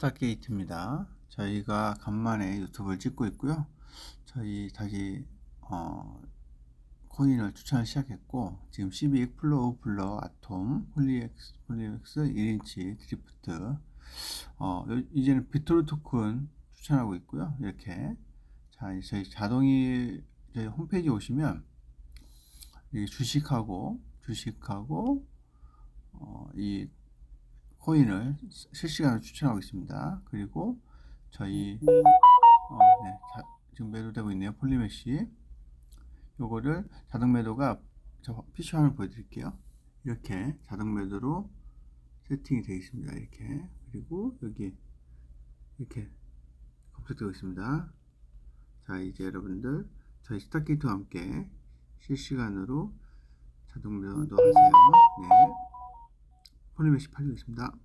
스타게이트입니다. 저희가 간만에 유튜브를 찍고 있고요. 저희 다시 어, 코인을 추천을 시작했고 지금 12 플로우 블러 아톰 홀리엑스 홀리엑스 1인치 드리프트 어, 요- 이제는 비트로 토큰 추천하고 있고요. 이렇게 자 저희 자동이 저희 홈페이지 오시면 이 주식하고 주식하고 어, 이 코인을 실시간으로 추천하고 있습니다. 그리고 저희 어, 네, 자, 지금 매도되고 있네요. 폴리메시. 요거를 자동 매도가 저 PC 화면 보여드릴게요. 이렇게 자동 매도로 세팅이 되어 있습니다. 이렇게 그리고 여기 이렇게 검색되고 있습니다. 자 이제 여러분들 저희 스타키트와 함께 실시간으로 자동 매도 하세요. 네. 폴리메시 팔리고 있습니다.